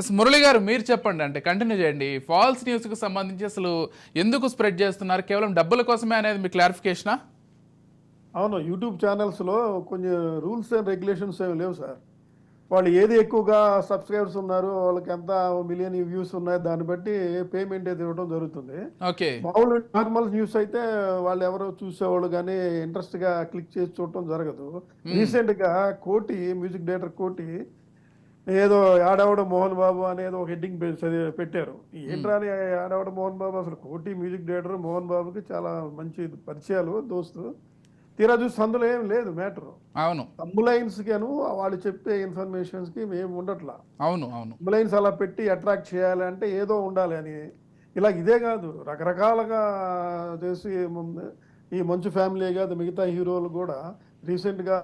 Yes Murali గారు మీరు చెప్పండి అంటే కంటిన్యూ చేయండి. ఫాల్స్ న్యూస్కి సంబంధించి అసలు ఎందుకు స్ప్రెడ్ చేస్తున్నారు? కేవలం డబ్బుల కోసమే అనేది మీ క్లారిఫికేషనా అవును యూట్యూబ్ ఛానల్స్లో కొన్ని రూల్స్ అండ్ రెగ్యులేషన్స్ ఏమి లేవు సార్. వాళ్ళు ఏది ఎక్కువగా సబ్స్క్రైబర్స్ ఉన్నారు వాళ్ళకి ఎంత మిలియన్ వ్యూస్ ఉన్నాయి దాన్ని బట్టి పేమెంట్ అయితే ఇవ్వడం జరుగుతుంది. ఓకే. మామూలు నార్మల్ న్యూస్ అయితే వాళ్ళు ఎవరో చూసేవాళ్ళు కానీ ఇంట్రెస్ట్గా క్లిక్ చేసి చూడటం జరగదు. రీసెంట్గా కోటి మ్యూజిక్ డైరెక్టర్ కోటి ఏదో ఆడవాడు మోహన్ బాబు అనేది ఒక హెడ్డింగ్ పెట్టారు. ఏంట్రా అని ఆడవాడు మోహన్ బాబు అసలు కోటి మ్యూజిక్ డైరెక్టర్ మోహన్ బాబుకి చాలా మంచి పరిచయాలు దోస్తు. తీరా చూసి అందులో ఏం లేదు మ్యాటర్. అవును. అంబులైన్స్ గాను వాళ్ళు చెప్పే ఇన్ఫర్మేషన్స్కి మేము ఉండట్లా. అవును అవును. అంబులెన్స్ అలా పెట్టి అట్రాక్ట్ చేయాలి అంటే ఏదో ఉండాలి అని. ఇలా ఇదే కాదు రకరకాలుగా చేసి ముందు- ఈ మంచు ఫ్యామిలీ కాదు మిగతా హీరోలు కూడా రీసెంట్గా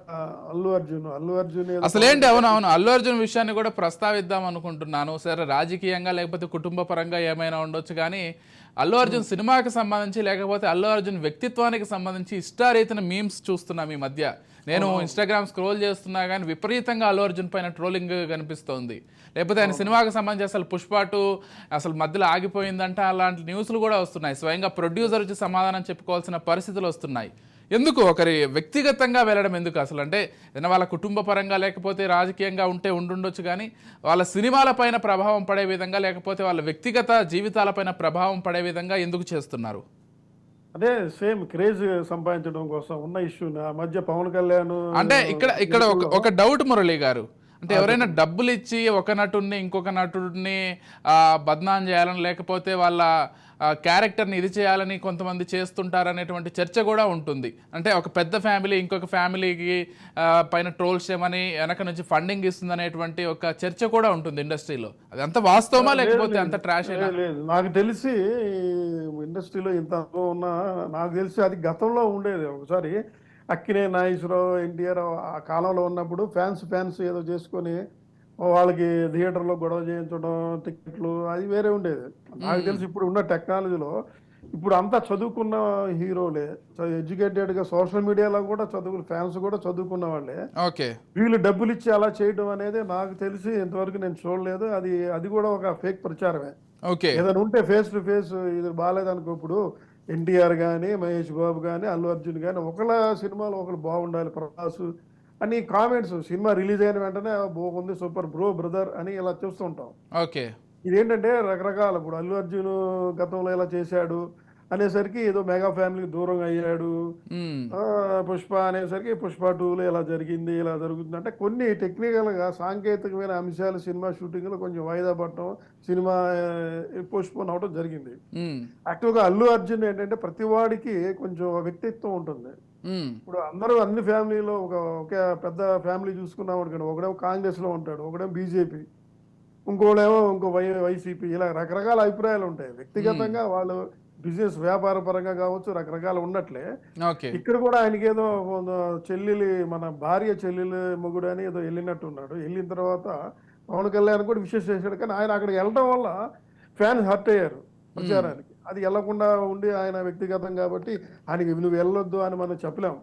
అల్లు అర్జున్ అల్లు అర్జున్ అసలేంటి? అవును అవును అల్లు అర్జున్ విషయాన్ని కూడా ప్రస్తావిద్దాం అనుకుంటున్నాను. సరే రాజకీయంగా లేకపోతే కుటుంబ పరంగా ఏమైనా ఉండొచ్చు కానీ అల్లు అర్జున్ సినిమాకి సంబంధించి లేకపోతే అల్లు అర్జున్ వ్యక్తిత్వానికి సంబంధించి ఇష్టారీతిన మీమ్స్ చూస్తున్నాం ఈ మధ్య. నేను ఇన్స్టాగ్రామ్ స్క్రోల్ చేస్తున్నా కానీ విపరీతంగా అల్లు అర్జున్ పైన ట్రోలింగ్ కనిపిస్తోంది. లేకపోతే ఆయన సినిమాకి సంబంధించి అసలు పుష్ప టూ అసలు మధ్యలో ఆగిపోయిందంటే అలాంటి న్యూస్లు కూడా వస్తున్నాయి. స్వయంగా ప్రొడ్యూసర్ వచ్చి సమాధానం చెప్పుకోవాల్సిన పరిస్థితులు వస్తున్నాయి. ఎందుకు? ఒకరి వ్యక్తిగతంగా వెళ్ళడం ఎందుకు అసలు? అంటే ఏదైనా వాళ్ళ కుటుంబ పరంగా లేకపోతే రాజకీయంగా ఉంటే ఉండుండొచ్చు కానీ వాళ్ళ సినిమాల పైన ప్రభావం పడే విధంగా లేకపోతే వాళ్ళ వ్యక్తిగత జీవితాలపైన ప్రభావం పడే విధంగా ఎందుకు చేస్తున్నారు? అదే సేమ్ క్రేజ్ సంపాదించడం కోసం ఉన్న ఇష్యూ మధ్య పవన్ కళ్యాణ్ అంటే ఇక్కడ ఇక్కడ ఒక డౌట్ మురళి గారు. అంటే ఎవరైనా డబ్బులు ఇచ్చి ఒక నటుడిని ఇంకొక నటుడిని బద్నాం చేయాలని లేకపోతే వాళ్ళ క్యారెక్టర్ని ఇది చేయాలని కొంతమంది చేస్తుంటారనేటువంటి చర్చ కూడా ఉంటుంది. అంటే ఒక పెద్ద ఫ్యామిలీ ఇంకొక ఫ్యామిలీకి పైన ట్రోల్స్ చేయమని వెనక నుంచి ఫండింగ్ ఇస్తుంది అనేటువంటి ఒక చర్చ కూడా ఉంటుంది ఇండస్ట్రీలో. అది అంత వాస్తవమా లేకపోతే అంత ట్రాష్ నాకు తెలిసి ఇండస్ట్రీలో ఇంత ఉన్నా నాకు తెలిసి అది గతంలో ఉండేది. ఒకసారి అక్కినే నాగేశ్వరరావు ఎన్టీఆర్ ఆ కాలంలో ఉన్నప్పుడు ఫ్యాన్స్ ఫ్యాన్స్ ఏదో చేసుకొని వాళ్ళకి థియేటర్లో గొడవ చేయించడం టికెట్లు అది వేరే ఉండేది. నాకు తెలిసి ఇప్పుడు ఉన్న టెక్నాలజీలో ఇప్పుడు అంతా చదువుకున్న హీరోలే ఎడ్యుకేటెడ్గా సోషల్ మీడియాలో కూడా చదువుకున్న ఫ్యాన్స్ కూడా చదువుకున్న వాళ్ళే. ఓకే. వీళ్ళు డబ్బులు ఇచ్చి అలా చేయడం అనేది నాకు తెలిసి ఇంతవరకు నేను చూడలేదు. అది అది కూడా ఒక ఫేక్ ప్రచారమే. ఓకే. ఏదైనా ఉంటే ఫేస్ టు ఫేస్ ఇది బాగాలేదనుకో ఇప్పుడు ఎన్టీఆర్ కానీ మహేష్ బాబు కానీ అల్లు అర్జున్ కానీ ఒకళ్ళ సినిమాలో ఒకరు బాగుండాలి ప్రభాస్ అని కామెంట్స్ సినిమా రిలీజ్ అయిన వెంటనే బాగుంది సూపర్ బ్రో బ్రదర్ అని ఇలా చూస్తూ ఉంటాం ఓకే. ఇదేంటంటే రకరకాల ఇప్పుడు అల్లు అర్జున్ గతంలో ఇలా చేశాడు అనేసరికి ఏదో మెగా ఫ్యామిలీకి దూరంగా అయ్యాడు. పుష్ప అనేసరికి పుష్ప టూలో ఇలా జరిగింది ఇలా జరుగుతుంది. అంటే కొన్ని టెక్నికల్గా సాంకేతికమైన అంశాలు సినిమా షూటింగ్లో కొంచెం వాయిదా పడటం సినిమా పోస్ట్పోన్ అవడం జరిగింది. మ్మ్. యాక్చువల్గా అల్లు అర్జున్ ఏంటంటే ప్రతి వాడికి కొంచెం వ్యక్తిత్వం ఉంటుంది. ఇప్పుడు అందరూ అన్ని ఫ్యామిలీలో ఒక ఒకే పెద్ద ఫ్యామిలీ చూసుకున్నాం అనుకోండి ఒకడేమో కాంగ్రెస్లో ఉంటాడు ఒకడేమో బీజేపీ ఇంకోడేమో ఇంకో వై వైసీపీ ఇలా రకరకాల అభిప్రాయాలు ఉంటాయి. వ్యక్తిగతంగా వాళ్ళు బిజినెస్ వ్యాపార పరంగా కావచ్చు రకరకాల ఉన్నట్లే. ఇక్కడ కూడా ఆయనకి ఏదో చెల్లెలి మన భార్య చెల్లెలు మొగుడు అని ఏదో వెళ్ళినట్టు ఉన్నాడు వెళ్ళిన తర్వాత పవన్ కళ్యాణ్ కూడా విశేష చేశాడు. కానీ ఆయన అక్కడికి వెళ్ళడం వల్ల ఫ్యాన్స్ హర్ట్ అయ్యారు ప్రచారానికి. అది వెళ్ళకుండా ఉండి ఆయన వ్యక్తిగతం కాబట్టి ఆయనకి నువ్వు వెళ్ళొద్దు అని మనం చెప్పలేము.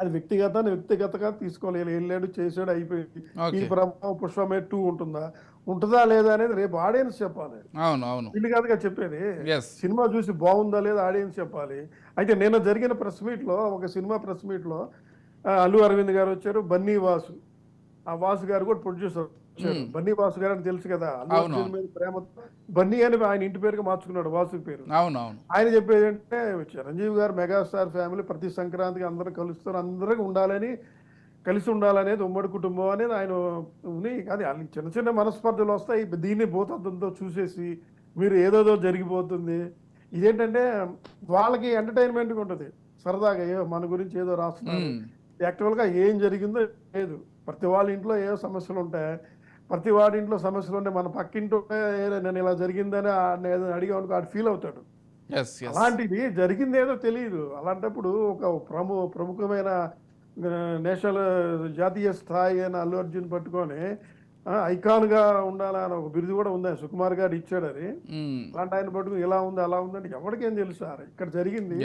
అది వ్యక్తిగతాన్ని వ్యక్తిగతంగా తీసుకోవాలి. వెళ్ళాడు చేసాడు అయిపోయింది. ఈ ప్రభావం పుష్పమే టూ ఉంటుందా? ఉంటుందా లేదా అనేది రేపు ఆడియన్స్ చెప్పాలి. అవును అవును. కాదుగా చెప్పేది. సినిమా చూసి బాగుందా లేదా ఆడియన్స్ చెప్పాలి. అయితే నేను జరిగిన ప్రెస్ మీట్లో ఒక సినిమా ప్రెస్ మీట్లో ఆ, అల్లు అరవింద్ గారు వచ్చారు బన్నీ వాసు. ఆ వాసు గారు కూడా ప్రొడ్యూసర్. బన్నీ వాసు గారు అని తెలుసు కదా మీద ప్రేమతో బన్నీ అని ఆయన ఇంటి పేరుగా మార్చుకున్నాడు వాసు పేరు. అవును అవును. ఆయన చెప్పేది ఏంటంటే చిరంజీవి గారు మెగాస్టార్ ఫ్యామిలీ ప్రతి సంక్రాంతికి అందరూ కలుస్తారు అందరికీ ఉండాలని కలిసి ఉండాలనేది ఉమ్మడి కుటుంబం అనేది ఆయన ఉంది అది చిన్న చిన్న మనస్పర్ధలు వస్తాయి దీన్ని భూతత్వంతో చూసేసి మీరు ఏదోదో జరిగిపోతుంది. ఇదేంటంటే వాళ్ళకి ఎంటర్టైన్మెంట్గా ఉంటుంది. సరదాగా ఏ మన గురించి ఏదో రాస్తున్నారు. యాక్చువల్గా ఏం జరిగిందో లేదు. ప్రతి వాళ్ళ ఇంట్లో ఏ సమస్యలు ఉంటాయి. ప్రతి వాడి ఇంట్లో సమస్యలు ఉంటే మన పక్కింటి నేను ఇలా జరిగిందని అడిగామనుకో ఆడు ఫీల్ అవుతాడు. అలాంటిది జరిగింది ఏదో తెలియదు అలాంటప్పుడు ఒక ప్రము ప్రముఖమైన నేషనల్ జాతీయ స్థాయి అయిన అల్లు అర్జున్ పట్టుకొని ఆ, ఐకాన్గా ఉండాలని ఒక బిరుదు కూడా ఉంది. సుకుమార్ గారు ఇచ్చాడు అది. అలాంటి ఆయన పట్టుకుని ఇలా ఉంది అలా ఉంది అంటే ఎవరికేం తెలుసు సార్? ఇక్కడ జరిగింది.